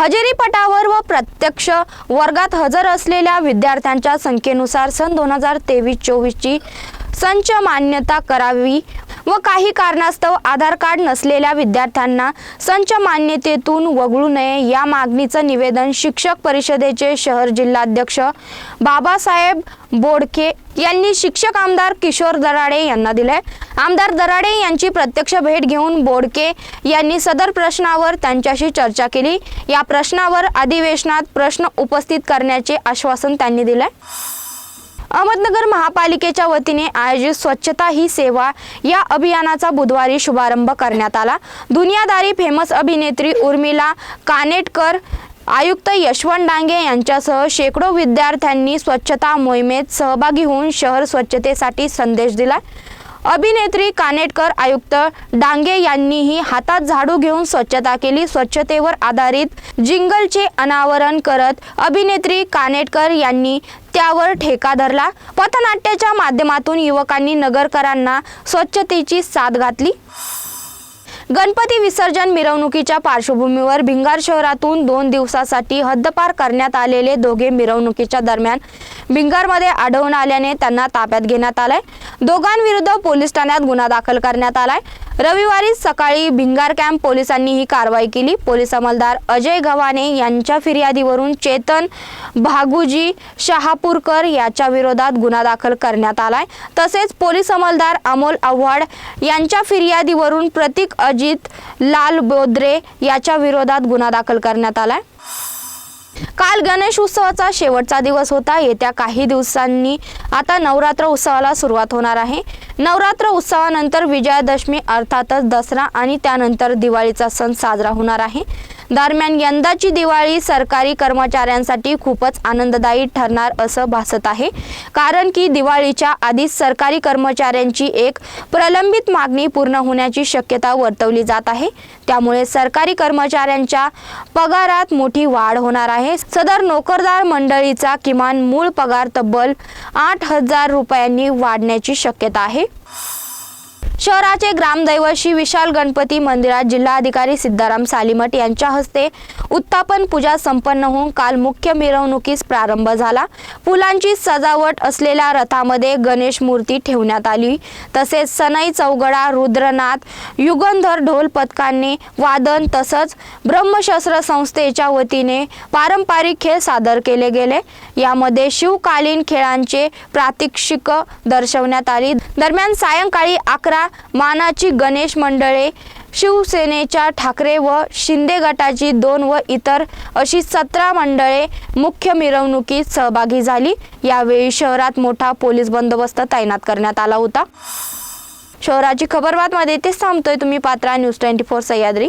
हजेरीपटावर व प्रत्यक्ष वर्गात हजर असलेल्या विद्यार्थ्यांच्या संख्येनुसार सन दोन हजार तेवीस चोवीसची संच मान्यता करावी. व काही कारणास्तव आधार कार्ड नसलेल्या विद्यार्थ्यांना संच मान्यतेतून वगळू नये या मागणीचं निवेदन शिक्षक परिषदेचे शहर जिल्हाध्यक्ष बाबासाहेब बोडके यांनी शिक्षक आमदार किशोर दराडे यांना दिले आमदार दराडे यांची प्रत्यक्ष भेट घेऊन बोडके यांनी सदर प्रश्नावर त्यांच्याशी चर्चा केली. या प्रश्नावर अधिवेशनात प्रश्न उपस्थित करण्याचे आश्वासन त्यांनी दिले अहमदनगर महापालिकेच्या वतीने आयोजित स्वच्छता ही सेवा या अभियानाचा बुधवारी शुभारंभ करण्यात आला. दुनियादारी फेमस अभिनेत्री उर्मिला कानेटकर आयुक्त यशवंत डांगे यांच्यासह शेकडो विद्यार्थ्यांनी स्वच्छता मोहिमेत सहभागी होऊन शहर स्वच्छतेसाठी संदेश दिला. अभिनेत्री कानेटकर आयुक्त डांगे यांनीही हातात झाडू घेऊन स्वच्छता केली. स्वच्छतेवर आधारित जिंगलचे अनावरण करत अभिनेत्री कानेटकर यांनी त्यावर ठेका धरला. पथनाट्याच्या माध्यमातून युवकांनी नगरकरांना स्वच्छतेची साथ घातली. गणपती विसर्जन मिरवणुकीच्या पार्श्वभूमीवर भिंगार शहरातून दोन दिवसासाठी हद्दपार करण्यात आलेले दोघे मिरवणुकीच्या दरम्यान भिंगारमध्ये आढळून आल्याने त्यांना ताब्यात घेण्यात आलाय. दोघांविरुद्ध पोलीस ठाण्यात गुन्हा दाखल करण्यात आलाय. रविवारी सकाळी भिंगार कॅम्प पोलिसांनी ही कारवाई केली. पोलीस अंमलदार अजय गव्हाणे यांच्या फिर्यादीवरून चेतन भागुजी शहापूरकर याच्या विरोधात गुन्हा दाखल करण्यात आलाय. तसेच पोलीस अंमलदार अमोल आव्हाड यांच्या फिर्यादीवरून प्रतीक अजित लाल बोद्रे याच्या विरोधात गुन्हा दाखल करण्यात आलाय. काल गणेश उत्सवाचा शेवटचा दिवस होता. येत्या काही दिवसांनी आता नवरात्र उत्सवाला सुरुवात होणार आहे. नवरात्र उत्सवानंतर विजयादशमी अर्थातच दसरा आणि त्यानंतर दिवाळीचा सण साजरा होणार आहे. दरम्यान यंदाची दिवाळी सरकारी कर्मचाऱ्यांसाठी खूपच आनंददायी ठरणार असं भासत आहे. कारण की दिवाळीच्या आधीच सरकारी कर्मचाऱ्यांची एक प्रलंबित मागणी पूर्ण होण्याची शक्यता वर्तवली जात आहे. त्यामुळे सरकारी कर्मचाऱ्यांच्या पगारात मोठी वाढ होणार आहे. सदर नोकरदार मंडळीचा किमान मूळ पगार तब्बल आठ हजार रुपयांनी वाढण्याची शक्यता आहे. शहराचे ग्रामदैवत श्री विशाल गणपती मंदिरात जिल्हाधिकारी सिद्धाराम सालीमठ यांच्या हस्ते उत्तापन पूजा संपन्न होऊन काल मुख्य मिरवणुकीस प्रारंभ झाला. फुलांची सजावट असलेल्या रथामध्ये गणेश मूर्ती ठेवण्यात आली. तसेच सनई चौगडा रुद्रनाथ युगंधर ढोल पथकांनी वादन तसंच ब्रह्मशस्त्र संस्थेच्या वतीने पारंपरिक खेळ सादर केले गेले. यामध्ये शिवकालीन खेळांचे प्रात्यक्षिक दर्शवण्यात आली. दरम्यान सायंकाळी अकरा मानाची गणेश मंडळे शिवसेनेच्या ठाकरे व शिंदे गटाची दोन व इतर अशी सतरा मंडळे मुख्य मिरवणुकीत सहभागी झाली. यावेळी शहरात मोठा पोलीस बंदोबस्त तैनात करण्यात आला होता. शहराची खबरबातमध्ये इथेच थांबतोय तुम्ही पात्रा न्यूज ट्वेंटी फोर सह्याद्री.